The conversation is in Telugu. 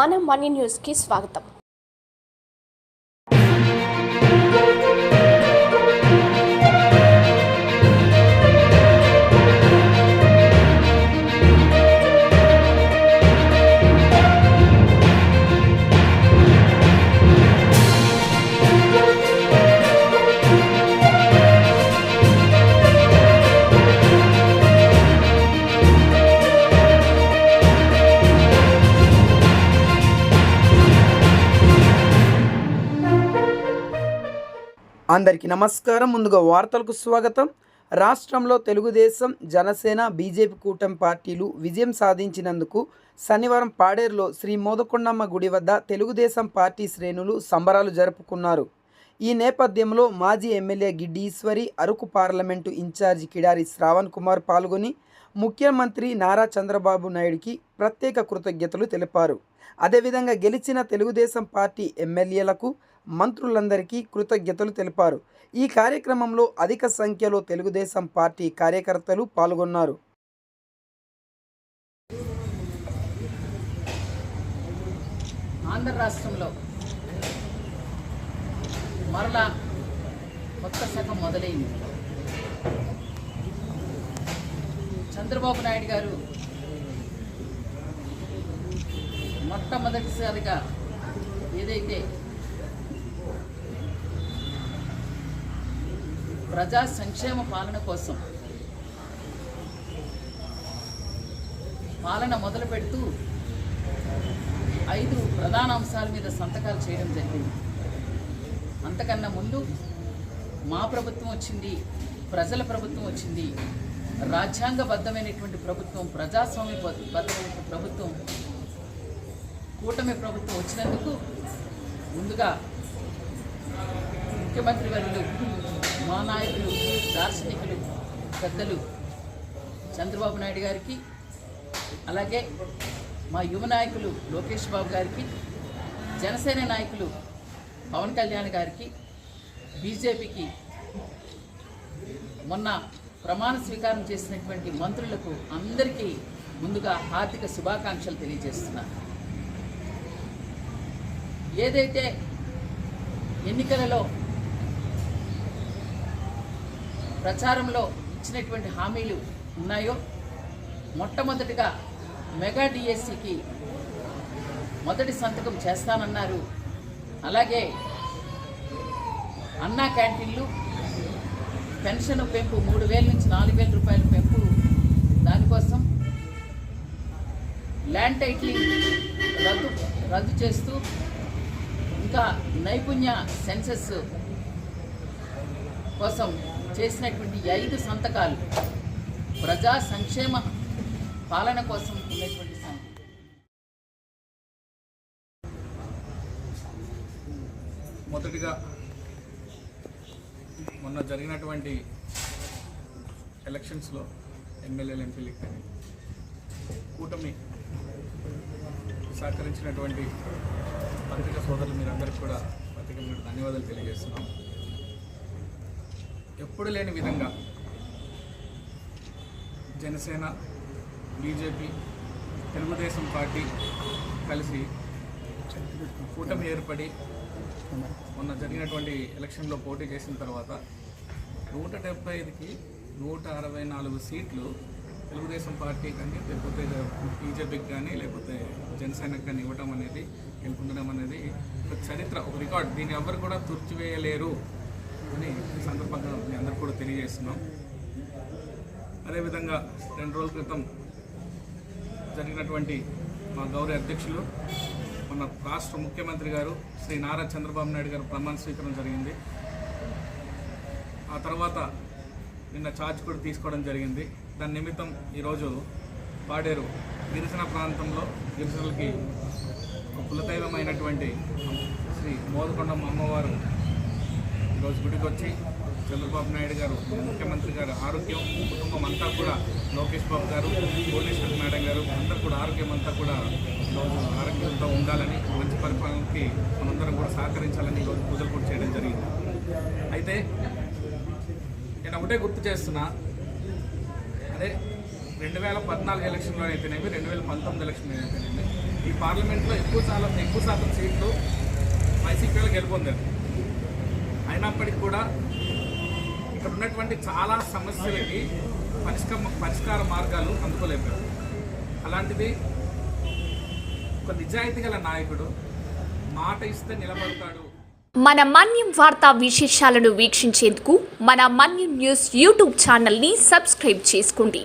మన మనీ న్యూస్కి స్వాగతం అందరికీ నమస్కారం. ముందుగా వార్తలకు స్వాగతం. రాష్ట్రంలో తెలుగుదేశం జనసేన బీజేపీ కూటమి పార్టీలు విజయం సాధించినందుకు శనివారం పాడేరులో శ్రీ మోదకొండమ్మ గుడి వద్ద తెలుగుదేశం పార్టీ శ్రేణులు సంబరాలు జరుపుకున్నారు. ఈ నేపథ్యంలో మాజీ MLA Giddi Eswari Araku parliament incharge Kidari Sravan Kumar పాల్గొని ముఖ్యమంత్రి నారా చంద్రబాబు నాయుడికి ప్రత్యేక కృతజ్ఞతలు తెలిపారు. అదేవిధంగా గెలిచిన తెలుగుదేశం పార్టీ ఎమ్మెల్యేలకు మంత్రులందరికీ కృతజ్ఞతలు తెలిపారు. ఈ కార్యక్రమంలో అధిక సంఖ్యలో తెలుగుదేశం పార్టీ కార్యకర్తలు పాల్గొన్నారు. ఆంధ్ర రాష్ట్రంలో మరలా కొత్త శకం మొదలైంది. చంద్రబాబు నాయుడు గారు మొట్టమొదటిసారిగా ఏదైతే ప్రజా సంక్షేమ పాలన కోసం పాలన మొదలు పెడుతూ ఐదు ప్రధాన అంశాల మీద సంతకాలు చేయడం జరిగింది. అంతకన్నా ముందు మా ప్రభుత్వం వచ్చింది ప్రజల ప్రభుత్వం వచ్చింది. రాజ్యాంగబద్ధమైనటువంటి ప్రభుత్వం ప్రజాస్వామ్య బద్ధమైనటువంటి ప్రభుత్వం కూటమి ప్రభుత్వం వచ్చినందుకు ముందుగా ముఖ్యమంత్రి వర్యులు మా నాయకులు దార్శనికులు పెద్దలు చంద్రబాబు నాయుడు గారికి అలాగే మా యువ నాయకులు లోకేష్ బాబు గారికి జనసేన నాయకులు పవన్ కళ్యాణ్ గారికి బీజేపీకి మొన్న ప్రమాణ స్వీకారం చేసినటువంటి మంత్రులకు అందరికీ ముందుగా హార్దిక శుభాకాంక్షలు తెలియజేస్తున్నాను. ఏదైతే ఎన్నికలలో ప్రచారంలో ఇచ్చినటువంటి హామీలు ఉన్నాయో మొట్టమొదటిగా మెగా డిఎస్సికి మొదటి సంతకం చేస్తానన్నారు. అలాగే అన్నా క్యాంటీన్లు పెన్షన్ పెంపు మూడు వేల నుంచి నాలుగు వేల రూపాయల పెంపు దానికోసం ల్యాండ్ టైట్లింగ్ రద్దు రద్దు చేస్తూ ఇంకా నైపుణ్య సెన్సెస్ కోసం చేసినటువంటి ఐదు సంతకాలు. ప్రజా సంక్షేమ పాలన కోసం ఉన్నటువంటి మొదటిగా మొన్న జరిగినటువంటి ఎలక్షన్స్లో ఎమ్మెల్యేలు ఎంపీలకి కానీ కూటమి సహకరించినటువంటి పత్రికా సోదరులు మీరందరికీ కూడా పత్రిక మీరు ధన్యవాదాలు తెలియజేస్తున్నాం. ఎప్పుడు లేని విధంగా జనసేన బీజేపీ తెలుగుదేశం పార్టీ కలిసి కూటమి ఏర్పడి మొన్న జరిగినటువంటి ఎలక్షన్లో పోటీ చేసిన తర్వాత నూట డెబ్బై ఐదుకి నూట అరవై నాలుగు సీట్లు తెలుగుదేశం పార్టీ కానీ లేకపోతే బీజేపీకి కానీ లేకపోతే జనసేనకు కానీ ఇవ్వడం అనేది గెలుపొందడం అనేది ఒక చరిత్ర ఒక రికార్డ్. దీన్ని ఎవరు కూడా తుర్చివేయలేరు అని సందర్భంగా మీ అందరు కూడా తెలియజేస్తున్నాం. అదేవిధంగా రెండు రోజుల క్రితం జరిగినటువంటి మా గౌరవ అధ్యక్షులు మన రాష్ట్ర ముఖ్యమంత్రి గారు శ్రీ నారా చంద్రబాబు నాయుడు గారు ప్రమాణ స్వీకారం జరిగింది. ఆ తర్వాత నిన్న ఛార్జ్ కూడా తీసుకోవడం జరిగింది. దాని నిమిత్తం ఈరోజు పాడేరు గిరిజన ప్రాంతంలో గిరిజనులకి ఒక కులదైవమైనటువంటి శ్రీ మోదకొండమ్మ అమ్మవారు ఈరోజు గుడికి వచ్చి చంద్రబాబు నాయుడు గారు ముఖ్యమంత్రి గారు ఆరోగ్యం కుటుంబం అంతా కూడా లోకేష్ బాబు గారు భువనేశ్వర్ మేడం గారు అందరూ కూడా ఆరోగ్యం అంతా కూడా ఈరోజు ఆరోగ్యంతో ఉండాలని మంచి పరిపాలనకి మనందరం కూడా సహకరించాలని ఈరోజు పూజలు కూడా చేయడం జరిగింది. అయితే నేను ఒకటే గుర్తు చేస్తున్నా. రెండు వేల పద్నాలుగు ఎలక్షన్లో అయితేనేమి రెండు వేల పంతొమ్మిది ఎలక్షన్లో అయితేనేమి ఈ పార్లమెంట్లో ఎక్కువ శాతం ఎక్కువ శాతం సీట్లు వైసీపీలో గెలుపొందారు. అయినప్పటికీ కూడా ఇక్కడ ఉన్నటువంటి చాలా సమస్యలకి పరిష్క పరిష్కార మార్గాలు అందుకోలేపారు అలాంటిది ఒక నిజాయితీ గల నాయకుడు మాట ఇస్తే నిలబడతాడు. మన మన్యం వార్తా విశేషాలను వీక్షించేందుకు మన మన్యం న్యూస్ యూట్యూబ్ ఛానల్ని సబ్స్క్రైబ్ చేసుకోండి.